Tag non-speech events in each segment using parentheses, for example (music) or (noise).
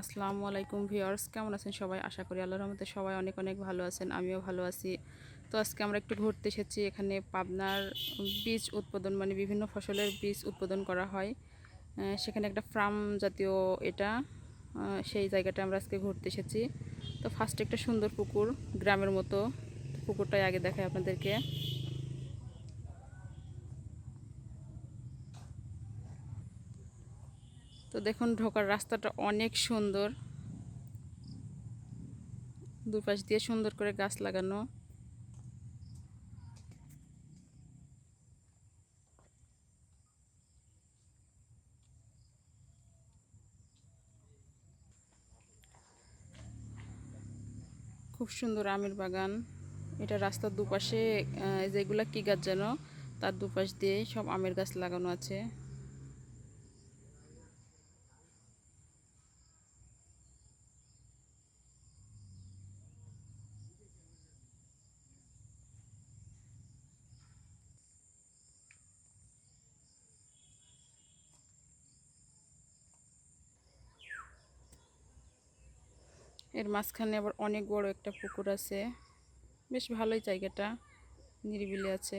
আসসালামু আলাইকুম ভিউয়ার্স, কেমন আছেন সবাই? আশা করি আল্লাহর রহমতে সবাই অনেক অনেক ভালো আছেন, আমিও ভালো আছি। তো আজকে আমরা একটু ঘুরতে এসেছি, এখানে পাবনার বীজ উৎপাদন মানে বিভিন্ন ফসলের বীজ উৎপাদন করা হয়। সেখানে একটা ফার্ম জাতীয় এটা সেই জায়গাটা আমরা আজকে ঘুরতে এসেছি। তো ফার্স্টে একটা সুন্দর পুকুর, গ্রামের মতো, পুকুরটাই আগে দেখাই আপনাদেরকে। তো দেখুন, ঢোকার রাস্তাটা অনেক সুন্দর। দুপাশ দিয়ে সুন্দর করে গাছ লাগানো। খুব সুন্দর আমের বাগান। এটা রাস্তার দুপাশে যেগুলা কি গাছ যেন, তার দুপাশ দিয়ে সব আমের গাছ লাগানো আছে। এর মাঝখানে আবার অনেক বড় একটা পুকুর আছে। বেশ ভালোই জায়গাটা নিরিবিলি আছে।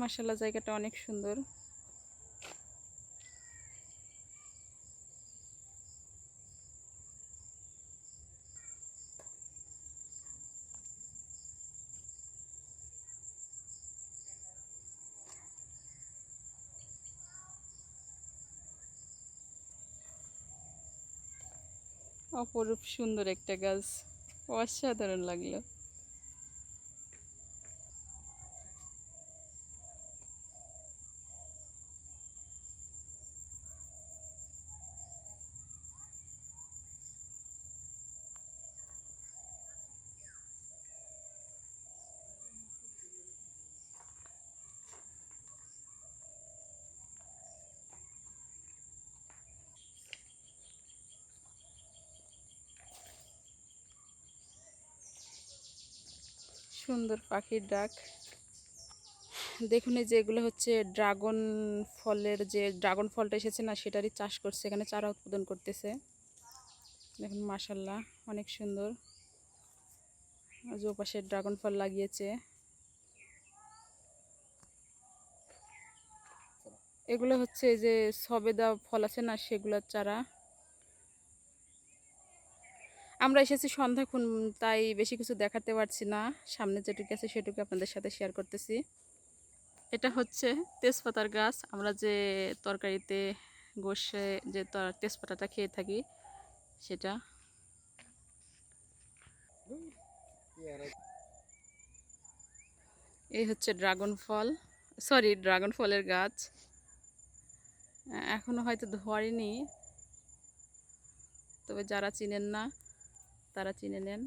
মাসাল্লাহ জায়গাটা অনেক সুন্দর। অপরূপ সুন্দর একটা গাছ। অসাধারণ লাগল। সুন্দর পাখির ডাক। দেখুন এই যে এগুলো হচ্ছে ড্রাগন ফলের যে ড্রাগন ফলটা এসেছে না, সেটারই চাষ করছে, এখানে চারা উৎপাদন করতেছে। দেখুন মাসাল্লাহ অনেক সুন্দর। পাশে ড্রাগন ফল লাগিয়েছে। এগুলো হচ্ছে যে সবেদা ফল আছে না, সেগুলোর চারা। আমরা এসেছি সন্ধ্যাক্ষণ তাই বেশি কিছু দেখাতে পারছি না। সামনে যেটুকু আছে সেটুকু আপনাদের সাথে শেয়ার করতেছি। এটা হচ্ছে তেজপাতার গাছ। আমরা যে তরকারিতে গোষে যে তেজপাতাটা খেয়ে থাকি সেটা। এই হচ্ছে ড্রাগন ফল। সরি ড্রাগন ফলের গাছ। আহ, এখনও হয়তো ধরেনি তবে যারা চিনেন না তারা চিনে নেন।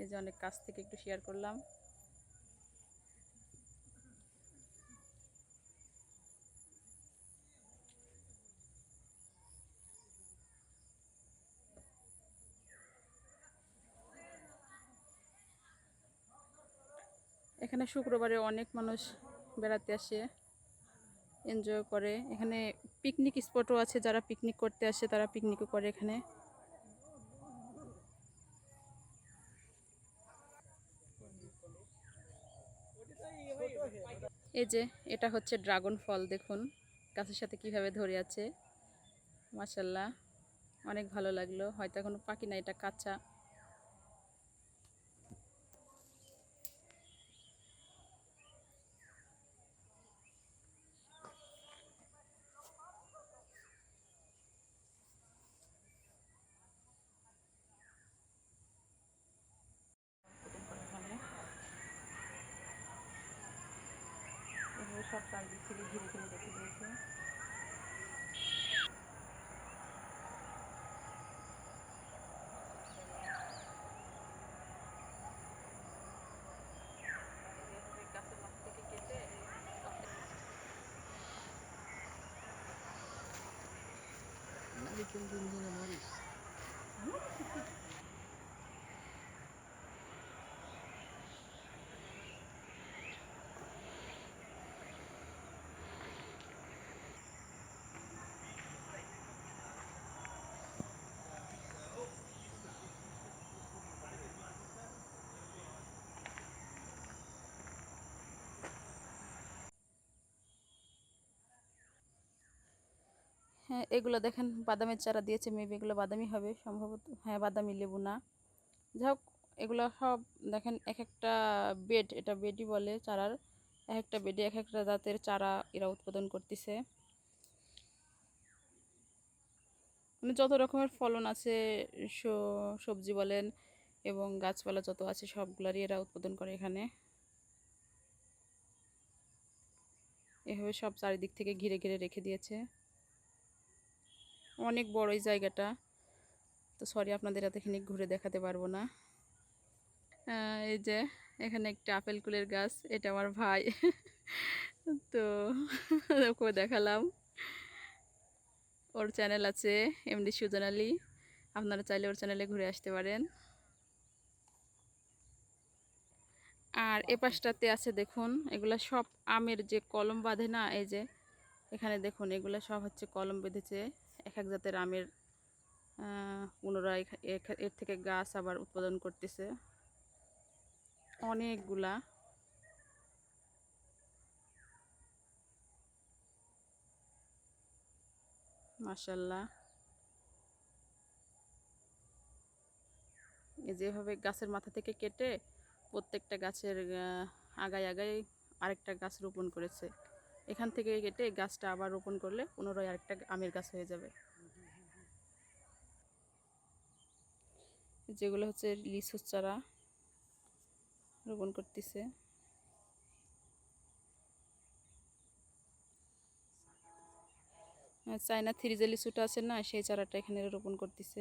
এই যে অনেক কাছ থেকে একটু শেয়ার করলাম। এখানে শুক্রবারে অনেক মানুষ বেড়াতে আসে এনজয় করে। এখানে পিকনিক স্পটও আছে, যারা পিকনিক করতে আসে তারা পিকনিকও করে এখানে। এই যে, এটা হচ্ছে ড্রাগন ফল, দেখুন। গাছের সাথে কীভাবে ধরে আছে। মাসাল্লাহ অনেক ভালো লাগল। হয়তো এখনও পাখি না, এটা কাঁচা এভাবে সব চারদিক থেকে ঘিরে ঘিরে রেখে দিয়েছে গাছের মাথা থেকে কেটে হ্যাঁ এগুলো দেখেন, বাদামের চারা দিয়েছে মেবি এগুলো বাদামি হবে সম্ভবত। হ্যাঁ বাদামি লেবু না। যাই এগুলো সব দেখেন, এক একটা বেড এটা বেডই বলে চারার, এক একটা বেডে এক একটা জাতের চারা এরা উৎপাদন করতেছে। মানে যত রকমের ফলন আছে সবজি বলেন এবং গাছপালা যত আছে, সবগুলারই এরা উৎপাদন করে এখানে। এভাবে সব চারিদিক থেকে ঘিরে ঘিরে রেখে দিয়েছে। অনেক বড় এই জায়গাটা। তো সরি আপনাদের এত এখানে ঘুরে দেখাতে পারব না। এই যে এখানে একটা আপেল কুলের গাছ, এটা আমার ভাই। (laughs) তো ওকে দেখালাম। ওর চ্যানেল আছে এমডি সুজন আলী আপনারা চাইলে ওর চ্যানেলে ঘুরে আসতে পারেন। আর এ পাশটাতে আছে দেখুন, এগুলা সব আমের যে কলম বাঁধে না, এই যে এখানে দেখুন, এগুলা সব হচ্ছে কলম বেঁধেছে। এক এক জাতের আমের পুনরায় এর থেকে গাছ আবার উৎপাদন করতেছে। অনেকগুলা। মাশাল্লাহ। এই যেভাবে গাছের মাথা থেকে কেটে প্রত্যেকটা গাছের আগায় আগায় আরেকটা গাছ রোপণ করেছে। এখান থেকে কেটে গাছটা আবার রোপণ করলে পুনরায় আরেকটা আমের গাছ হয়ে যাবে। যেগুলো হচ্ছে লিচুর চারা রোপণ করতেছে। চায়না থ্রি যে লিচুটা আছে না, সেই চারাটা এখানে রোপণ করতেছে।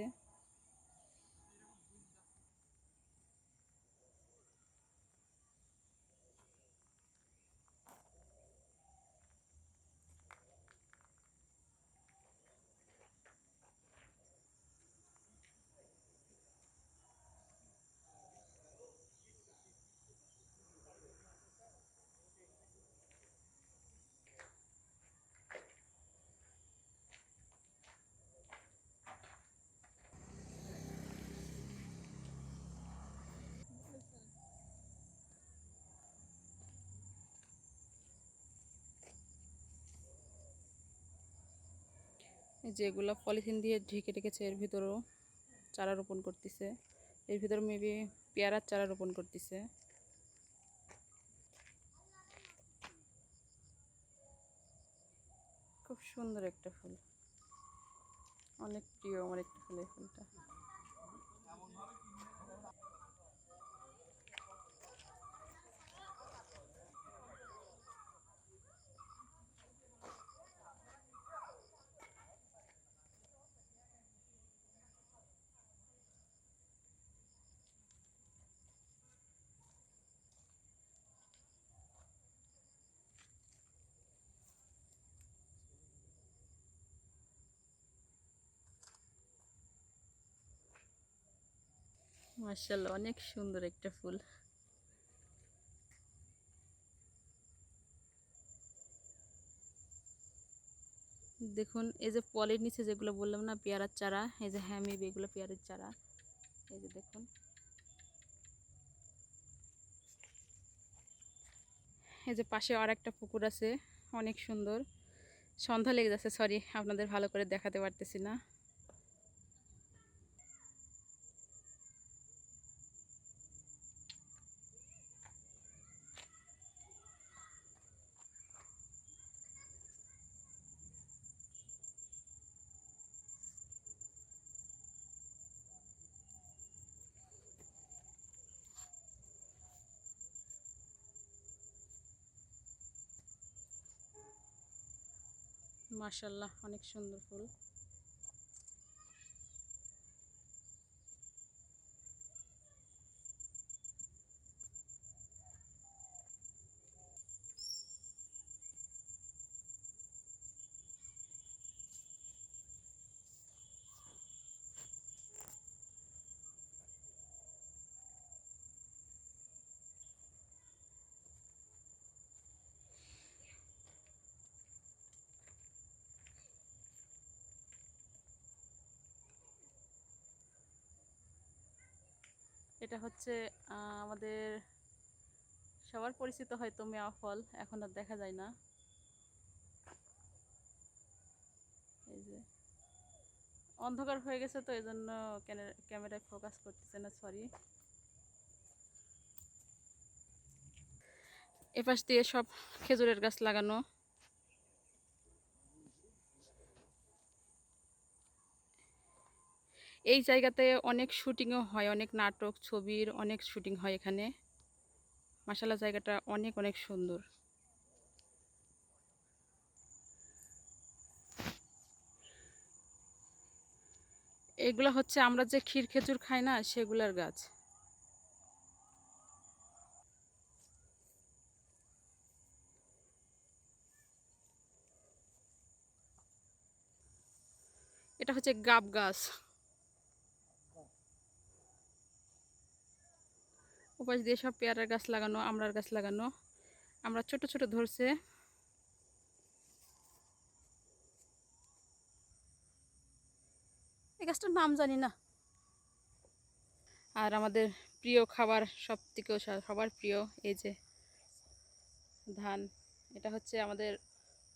এই যে এগুলো পলিথিন দিয়ে ঢেকে রেখেছে, এর ভিতরেও চারা রোপণ করতেছে। এর ভিতরে মেবি পেয়ারার চারা রোপণ করতেছে। খুব সুন্দর একটা ফুল। অনেক প্রিয় আমার একটা ফুল এই ফুলটা। মার্শাল্লাহ অনেক সুন্দর একটা ফুল। দেখুন, এই যে পলের নিচে যেগুলো বললাম না, পেয়ারার চারা, এই যে হ্যাঁ মেবি এগুলো পেয়ারের চারা। এই যে দেখুন। এই যে পাশে আর একটা পুকুর আছে, অনেক সুন্দর। সন্ধ্যা লেগে যাচ্ছে সরি আপনাদের ভালো করে দেখাতে পারতেছি না। মাশাল্লাহ অনেক সুন্দর ফুল। এটা হচ্ছে আমাদের সবার পরিচিত হয়তো মেওয়া ফল, এখন আর দেখা যায় না। এই যে, অন্ধকার হয়ে গেছে তো এই জন্য ক্যামেরায় ফোকাস করতেছে না সরি এপাশ দিয়ে সব খেজুরের গাছ লাগানো। এই জায়গাতে অনেক শুটিংও হয়, অনেক নাটক, ছবির অনেক শুটিং হয় এখানে। মাসালা জায়গাটা অনেক অনেক সুন্দর। এগুলো হচ্ছে আমরা যে ক্ষীর খেজুর খাই না, সেগুলার গাছ। এটা হচ্ছে গাব গাছ। উপাস দিয়ে সব পেয়ারার গাছ লাগানো, আমড়ার গাছ লাগানো। আমরা ছোট ছোট ধরছে। এই গাছটার নাম জানি না। আর আমাদের প্রিয় খাবার সব থেকেও সবার প্রিয় এই যে ধান, এটা হচ্ছে আমাদের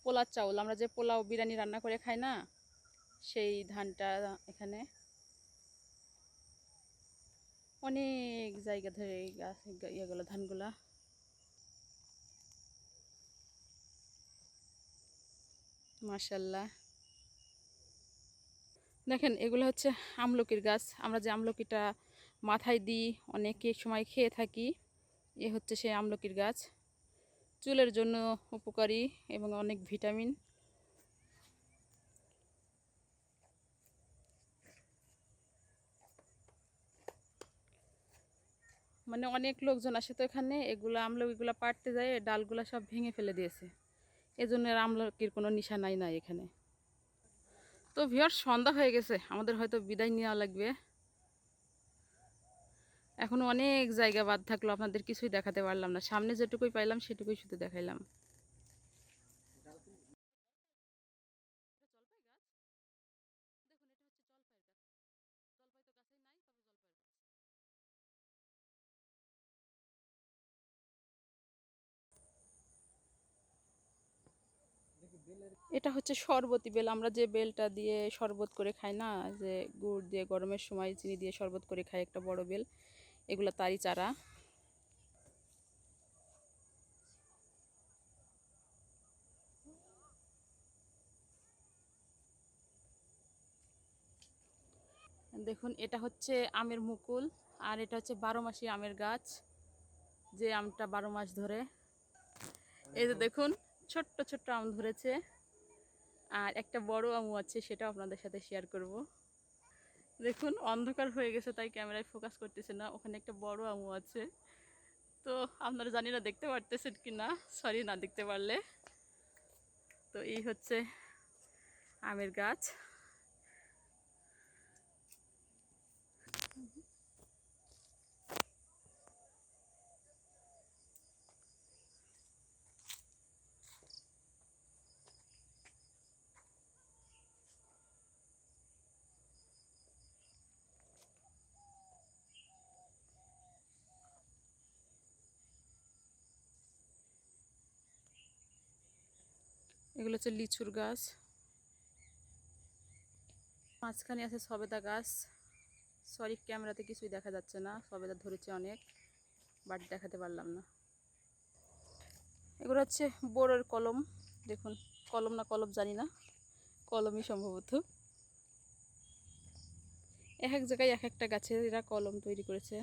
পোলার চাউল। আমরা যে পোলাও বিরিয়ানি রান্না করে খাই না, সেই ধানটা এখানে অনেক জায়গা ধরে এই গাছ ইয়েগুলো ধানগুলা। মাশাল্লাহ। দেখেন, এগুলো হচ্ছে আমলকির গাছ। আমরা যে আমলকিটা মাথায় দিই, অনেকে সময় খেয়ে থাকি, এ হচ্ছে সেই আমলকির গাছ। চুলের জন্য উপকারী এবং অনেক ভিটামিন। মানে অনেক লোকজন আসে তো এখানে, এগুলো আমলকিগুলো পাড়তে যায়, ডালগুলো সব ভেঙে ফেলে দিয়েছে। এজন্য আমলকির কোনো নিশা নাই এখানে। তো ভিওর সন্ধ্যা হয়ে গেছে, আমাদের হয়তো বিদায় নেওয়া লাগবে। এখন অনেক জায়গা বাদ থাকল, আপনাদের কিছুই দেখাতে পারলাম না। সামনে যেটুকুই পাইলাম, সেটুকুই শুধু দেখাইলাম। এটা হচ্ছে শরবতি বেল। আমরা যে বেলটা দিয়ে শরবত করে খাই না, যে গুড় দিয়ে, গরমের সময় চিনি দিয়ে শরবত করে খাই একটা বড় বেল, এগুলো তারই চারা। দেখুন, এটা হচ্ছে আমের মুকুল আর এটা হচ্ছে বারো মাসি আমের গাছ, যে আমটা বারো মাস ধরে। এই যে দেখুন ছোট্ট ছোট্ট আম ধরেছে। আর একটা বড় আমু আছে, সেটাও আপনাদের সাথে শেয়ার করব। দেখুন, অন্ধকার হয়ে গেছে, তাই ক্যামেরায় ফোকাস করতেছে না। ওখানে একটা বড় আমু আছে। তো, আপনারা জানি না দেখতে পারতেছেন কি না? সরি না দেখতে পারলে। তো, এই হচ্ছে আমের গাছ। এগুলো হচ্ছে লিচুর গাছ। মাঝখানে আছে সবেদা গাছ। সরি ক্যামেরাতে কিছুই দেখা যাচ্ছে না। সবেদা ধরেছে অনেক বাট দেখাতে পারলাম না। এগুলো হচ্ছে বোরের কলম। দেখুন, কলম না কলম জানি না। কলমই সম্ভবত। এক এক জায়গায় এক একটা গাছের এরা কলম তৈরি করেছে।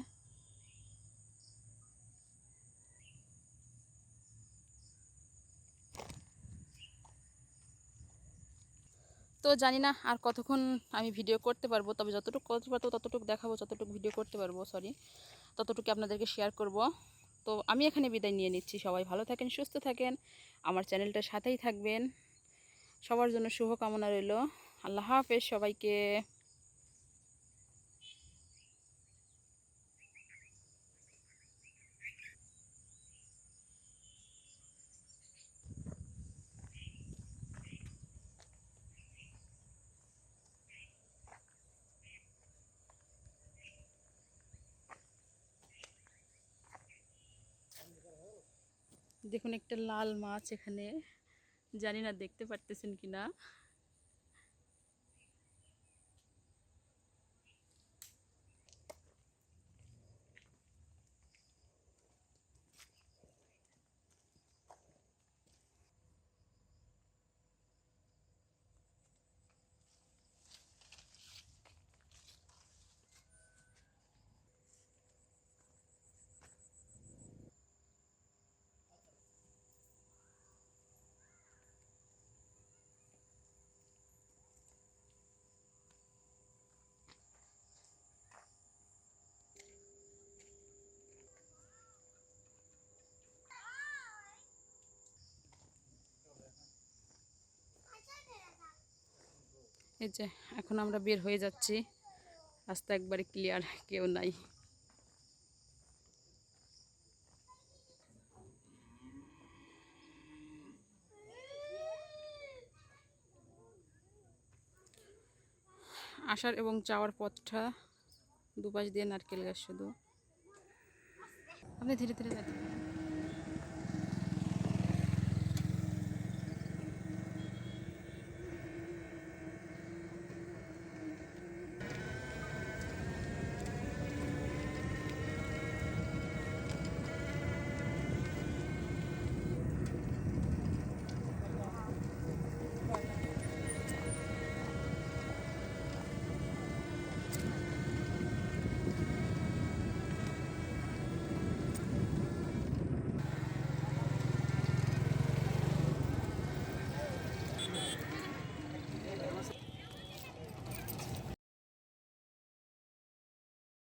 তো জানি না আর কতক্ষণ আমি ভিডিও করতে পারব, তবে যতটুকু করতে পারব, ততটুকু দেখাবো, যতটুকু ভিডিও করতে পারব সরি ততটুকু আপনাদেরকে শেয়ার করব। তো আমি এখানে বিদায় নিয়ে নিচ্ছি, সবাই ভালো থাকেন, সুস্থ থাকেন, আমার চ্যানেলটার সাথেই থাকবেন, সবার জন্য শুভকামনা রইল, আল্লাহ হাফেজ সবাইকে। দেখুন একটা লাল মাছ এখানে। জানি না দেখতে পারতেছেন কি না এই যে, এখন আমরা বের হয়ে যাচ্ছি। রাস্তা একবারে ক্লিয়ার কেউ নাই। আসার এবং যাওয়ার পথটা দুপাশ দিয়ে নারকেল গাছ শুধু। আপনি ধীরে ধীরে যেতে